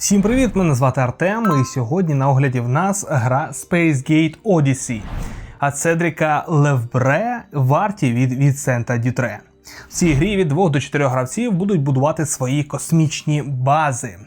Всім привіт! Мене звати Артем, і сьогодні на огляді в нас гра Space Gate Odyssey. А Цедріка Левбре варті від Віцента Дютре. В цій грі від 2 до 4 гравців будуть будувати свої космічні бази,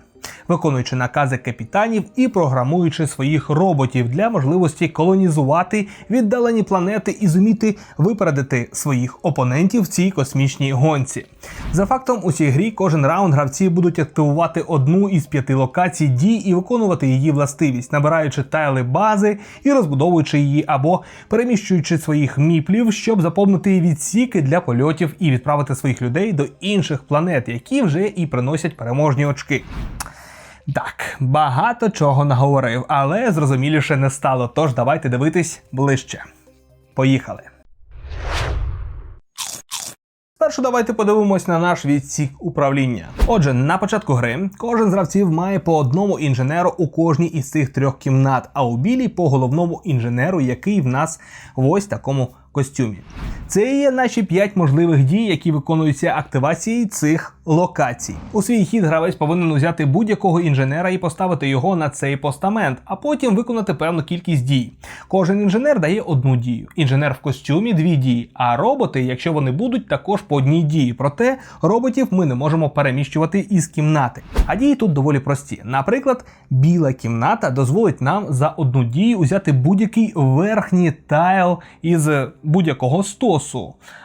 виконуючи накази капітанів і програмуючи своїх роботів для можливості колонізувати віддалені планети і зуміти випередити своїх опонентів в цій космічній гонці. За фактом, у цій грі кожен раунд гравці будуть активувати одну із п'яти локацій дій і виконувати її властивість, набираючи тайли бази і розбудовуючи її, або переміщуючи своїх міплів, щоб заповнити відсіки для польотів і відправити своїх людей до інших планет, які вже і приносять переможні очки. Так, багато чого наговорив, але зрозуміліше не стало. Тож давайте дивитись ближче. Поїхали. Спершу давайте подивимось на наш відсік управління. Отже, на початку гри кожен з гравців має по одному інженеру у кожній із цих трьох кімнат, а у білій по головному інженеру, який в нас в ось такому костюмі. Це є наші 5 можливих дій, які виконуються активацією цих локацій. У свій хід гравець повинен узяти будь-якого інженера і поставити його на цей постамент, а потім виконати певну кількість дій. Кожен інженер дає одну дію. Інженер в костюмі дві дії. А роботи, якщо вони будуть, також по одній дії. Проте роботів ми не можемо переміщувати із кімнати. А дії тут доволі прості. Наприклад, біла кімната дозволить нам за одну дію узяти будь-який верхній тайл із будь-якого стосу.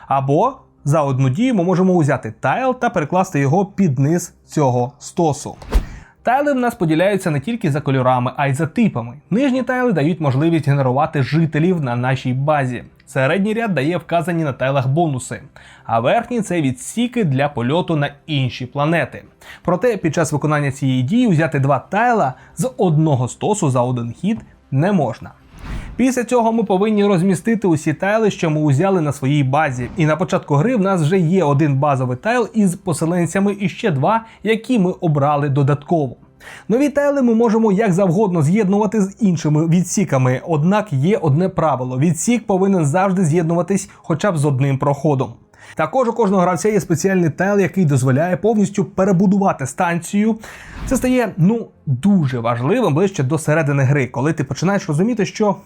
Або за одну дію ми можемо узяти тайл та перекласти його під низ цього стосу. Тайли в нас поділяються не тільки за кольорами, а й за типами. Нижні тайли дають можливість генерувати жителів на нашій базі. Середній ряд дає вказані на тайлах бонуси, а верхній це відсіки для польоту на інші планети. Проте під час виконання цієї дії взяти два тайла з одного стосу за один хід не можна. Після цього ми повинні розмістити усі тайли, що ми узяли на своїй базі. І на початку гри в нас вже є один базовий тайл із поселенцями і ще два, які ми обрали додатково. Нові тайли ми можемо як завгодно з'єднувати з іншими відсіками, однак є одне правило: відсік повинен завжди з'єднуватись хоча б з одним проходом. Також у кожного гравця є спеціальний тайл, який дозволяє повністю перебудувати станцію. Це стає ну дуже важливим ближче до середини гри, коли ти починаєш розуміти, що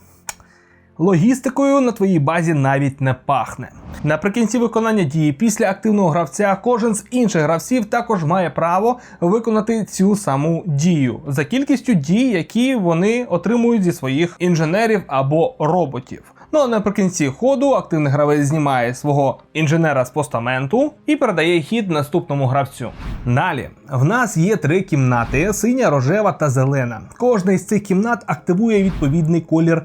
логістикою на твоїй базі навіть не пахне. Наприкінці виконання дії після активного гравця кожен з інших гравців також має право виконати цю саму дію за кількістю дій, які вони отримують зі своїх інженерів або роботів. Ну а наприкінці ходу активний гравець знімає свого інженера з постаменту і передає хід наступному гравцю. Далі в нас є три кімнати: синя, рожева та зелена. Кожна із цих кімнат активує відповідний колір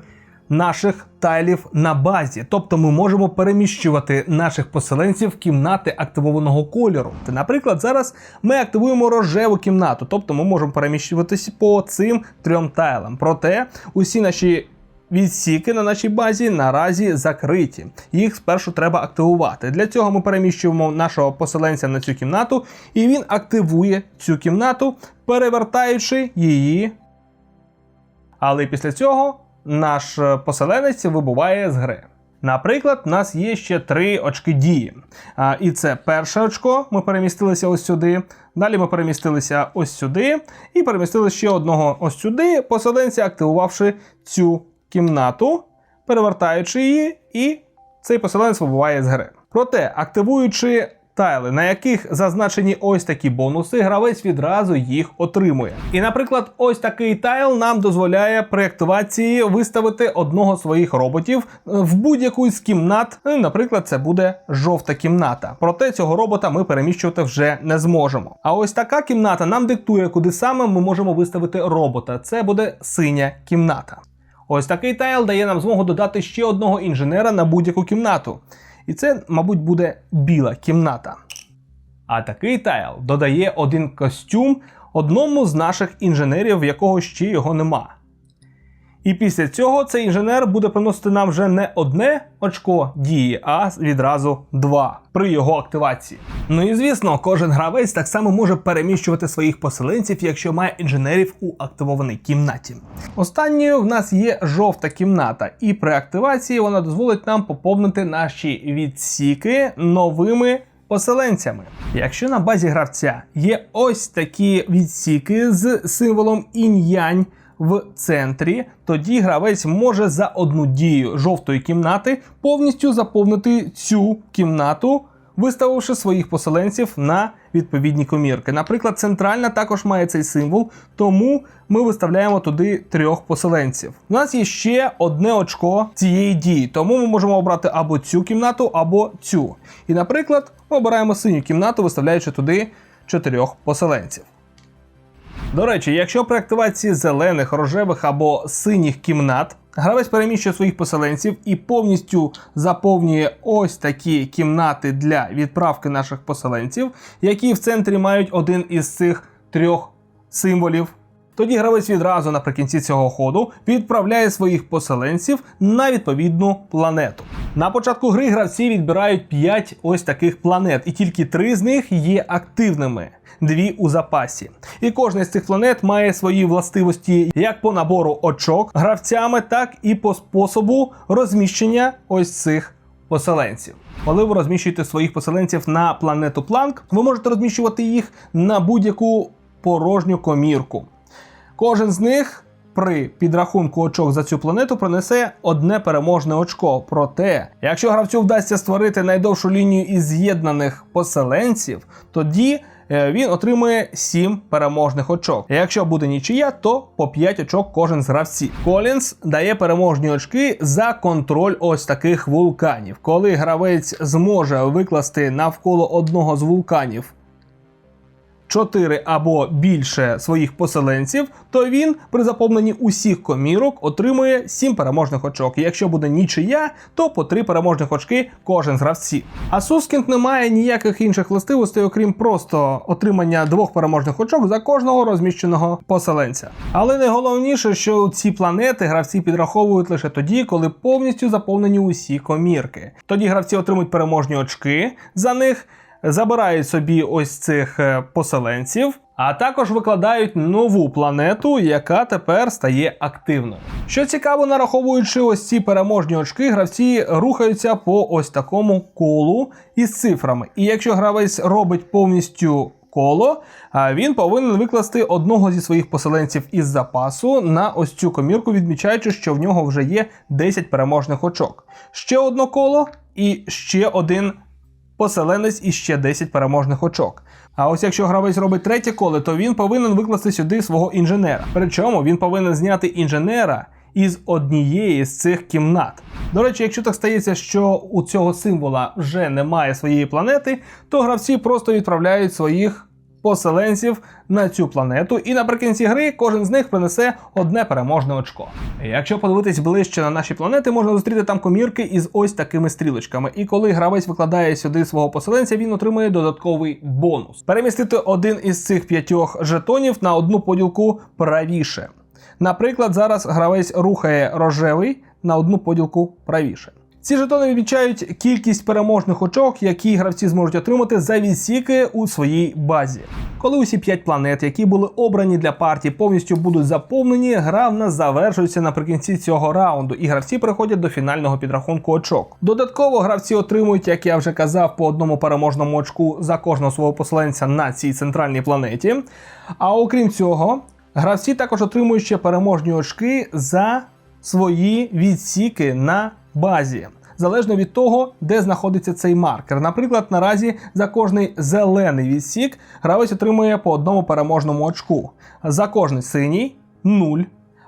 наших тайлів на базі. Тобто ми можемо переміщувати наших поселенців в кімнати активованого кольору. Наприклад, зараз ми активуємо рожеву кімнату, тобто ми можемо переміщуватися по цим трьом тайлам. Проте усі наші Відсіки на нашій базі наразі закриті. Їх спершу треба активувати. Для цього ми переміщуємо нашого поселенця на цю кімнату, і він активує цю кімнату, перевертаючи її. Але після цього наш е, поселенець вибуває з гри. Наприклад, у нас є ще три очки дії. А, І це перше очко, ми перемістилися ось сюди. Далі ми перемістилися ось сюди, і перемістили ще одного ось сюди, поселенця, активувавши цю кімнату, перевертаючи її, і цей поселенець вибуває з гри. Проте, активуючи тайли, на яких зазначені ось такі бонуси, гравець відразу їх отримує. І, наприклад, ось такий тайл нам дозволяє при активації виставити одного з своїх роботів в будь-яку з кімнат. Ну, Наприклад, це буде жовта кімната. Проте цього робота ми переміщувати вже не зможемо. А ось така кімната нам диктує, куди саме ми можемо виставити робота. Це буде синя кімната. Ось такий тайл дає нам змогу додати ще одного інженера на будь-яку кімнату. І це, мабуть, буде біла кімната. А такий тайл додає один костюм одному з наших інженерів, в якого ще його нема. І після цього цей інженер буде приносити нам вже не одне очко дії, а відразу два при його активації. Ну і звісно, кожен гравець так само може переміщувати своїх поселенців, якщо має інженерів у активованій кімнаті. Останньою в нас є жовта кімната, і при активації вона дозволить нам поповнити наші відсіки новими поселенцями. Якщо на базі гравця є ось такі відсіки з символом інь-янь в центрі, тоді гравець може за одну дію жовтої кімнати повністю заповнити цю кімнату, виставивши своїх поселенців на відповідні комірки. Наприклад, центральна також має цей символ, тому ми виставляємо туди трьох поселенців. У нас є ще одне очко цієї дії, тому ми можемо обрати або цю кімнату, або цю. І, наприклад, обираємо синю кімнату, виставляючи туди чотирьох поселенців. До речі, якщо при активації зелених, рожевих або синіх кімнат гравець переміщує своїх поселенців і повністю заповнює ось такі кімнати для відправки наших поселенців, які в центрі мають один із цих трьох символів. Тоді гравець відразу наприкінці цього ходу відправляє своїх поселенців на відповідну планету. На початку гри гравці відбирають 5 ось таких планет, і тільки 3 з них є активними, дві у запасі. І кожна з цих планет має свої властивості як по набору очок гравцями, так і по способу розміщення ось цих поселенців. Коли ви розміщуєте своїх поселенців на планету Планк, ви можете розміщувати їх на будь-яку порожню комірку. Кожен з них при підрахунку очок за цю планету принесе одне переможне очко. Проте, якщо гравцю вдасться створити найдовшу лінію із з'єднаних поселенців, тоді е, він отримує 7 переможних очок. Якщо буде нічия, то по 5 очок кожен з гравців. Колінс дає переможні очки за контроль ось таких вулканів. Коли гравець зможе викласти навколо одного з вулканів 4 або більше своїх поселенців, то він при заповненні усіх комірок отримує 7 переможних очок. Якщо буде нічия, то по 3 переможних очки кожен з гравців. А Сускінг не має ніяких інших властивостей, окрім просто отримання двох переможних очок за кожного розміщеного поселенця. Але найголовніше, що ці планети гравці підраховують лише тоді, коли повністю заповнені усі комірки. Тоді гравці отримують переможні очки за них забирають собі ось цих е, поселенців, а також викладають нову планету, яка тепер стає активною. Що цікаво, нараховуючи ось ці переможні очки, гравці рухаються по ось такому колу із цифрами. І якщо гравець робить повністю коло, він повинен викласти одного зі своїх поселенців із запасу на ось цю комірку, відмічаючи, що в нього вже є 10 переможних очок. Ще одне коло і ще один поселенець і ще 10 переможних очок. А ось якщо гравець робить третє коле, то він повинен викласти сюди свого інженера. Причому він повинен зняти інженера із однієї з цих кімнат. До речі, якщо так стається, що у цього символа вже немає своєї планети, то гравці просто відправляють своїх поселенців на цю планету, і наприкінці гри кожен з них принесе одне переможне очко. Якщо подивитись ближче на наші планети, можна зустріти там комірки із ось такими стрілочками. І коли гравець викладає сюди свого поселенця, він отримує додатковий бонус. Перемістити один із цих п'ятьох жетонів на одну поділку правіше. Наприклад, зараз гравець рухає рожевий на одну поділку правіше. Ці жетони відмічають кількість переможних очок, які гравці зможуть отримати за відсіки у своїй базі. Коли усі 5 планет, які були обрані для партії, повністю будуть заповнені, гра в нас завершується наприкінці цього раунду, і гравці приходять до фінального підрахунку очок. Додатково гравці отримують, як я вже казав, по одному переможному очку за кожного свого поселенця на цій центральній планеті. А окрім цього, гравці також отримують ще переможні очки за свої відсіки на базі залежно від того, де знаходиться цей маркер. Наприклад, наразі за кожний зелений відсік гравець отримує по одному переможному очку, за кожний синій 0.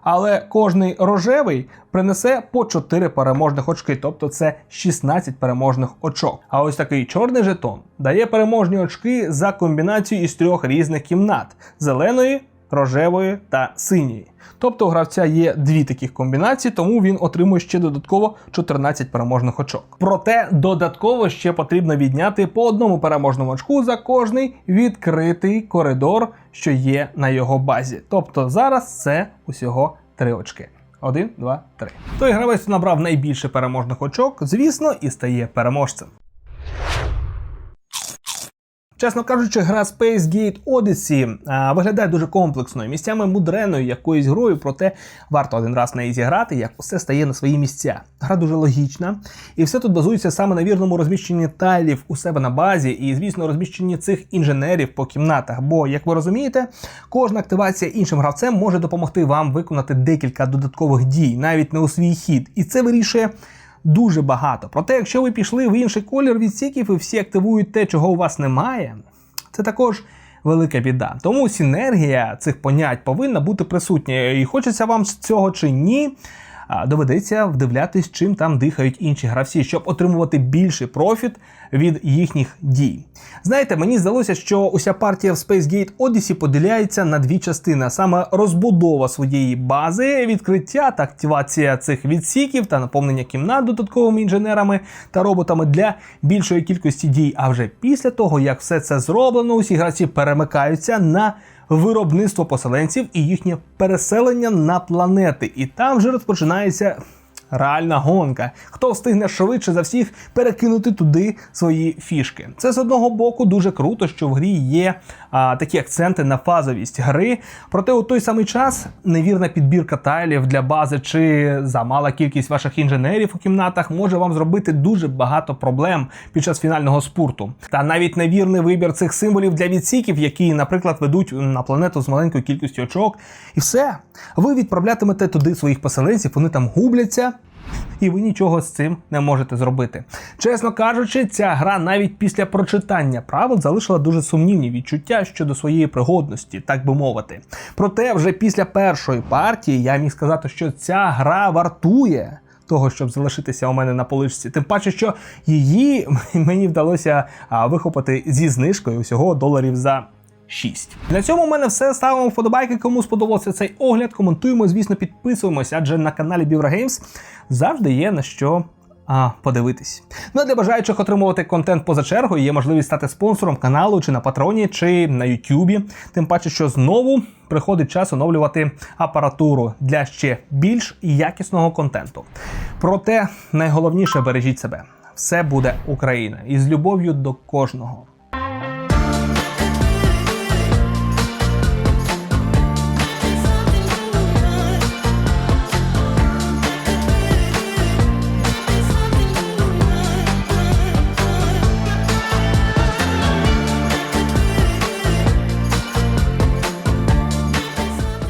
Але кожний рожевий принесе по 4 переможних очки, тобто це 16 переможних очок. А ось такий чорний жетон дає переможні очки за комбінацію із трьох різних кімнат: зеленої, рожевої та синьої. Тобто у гравця є дві таких комбінації, тому він отримує ще додатково 14 переможних очок. Проте додатково ще потрібно відняти по одному переможному очку за кожний відкритий коридор, що є на його базі. Тобто зараз це усього три очки. Один, два, три. Той гравець набрав найбільше переможних очок, звісно, і стає переможцем. Чесно кажучи, гра Space Gate Odyssey виглядає дуже комплексною, місцями мудреною якоюсь грою, проте варто один раз неї зіграти, як усе стає на свої місця. Гра дуже логічна, і все тут базується саме на вірному розміщенні тайлів у себе на базі, і, звісно, розміщенні цих інженерів по кімнатах. Бо, як ви розумієте, кожна активація іншим гравцем може допомогти вам виконати декілька додаткових дій, навіть не у свій хід. І це вирішує дуже багато. Проте, якщо ви пішли в інший колір відсіків і всі активують те, чого у вас немає, це також. Велика біда. Тому синергія цих понять повинна бути присутня. І хочеться вам з цього чи ні, доведеться вдивлятись, чим там дихають інші гравці, щоб отримувати більший профіт від їхніх дій. Знаєте, мені здалося, що уся партія в Space Gate Odyssey поділяється на дві частини: саме розбудова своєї бази, відкриття та активація цих відсіків та наповнення кімнат додатковими інженерами та роботами для більшої кількості дій. А вже після того, як все це зроблено, усі гравці перемикаються на виробництво поселенців і їхнє переселення на планети. І там вже розпочинається. Реальна гонка. Хто встигне швидше за всіх перекинути туди свої фішки? Це з одного боку дуже круто, що в грі є а, такі акценти на фазовість гри. Проте у той самий час невірна підбірка тайлів для бази чи замала кількість ваших інженерів у кімнатах може вам зробити дуже багато проблем під час фінального спурту. Та навіть невірний вибір цих символів для відсіків, які, наприклад, ведуть на планету з маленькою кількістю очок, і все. Ви відправлятимете туди своїх поселенців, вони там губляться. І ви нічого з цим не можете зробити. Чесно кажучи, ця гра навіть після прочитання правил залишила дуже сумнівні відчуття щодо своєї пригодності, так би мовити. Проте, вже після першої партії я міг сказати, що ця гра вартує. Того, щоб залишитися у мене на поличці, тим паче, що її мені вдалося вихопити зі знижкою всього доларів за 6. На цьому у мене все. Ставимо вподобайки. Кому сподобався цей огляд, коментуємо, звісно, підписуємося, адже на каналі Бівра завжди є на що. А, подивитись. Ну а для бажаючих отримувати контент поза чергою є можливість стати спонсором каналу чи на Патроні, чи на Ютубі. Тим паче, що знову приходить час оновлювати апаратуру для ще більш якісного контенту. Проте найголовніше бережіть себе. Все буде Україна і з любов'ю до кожного.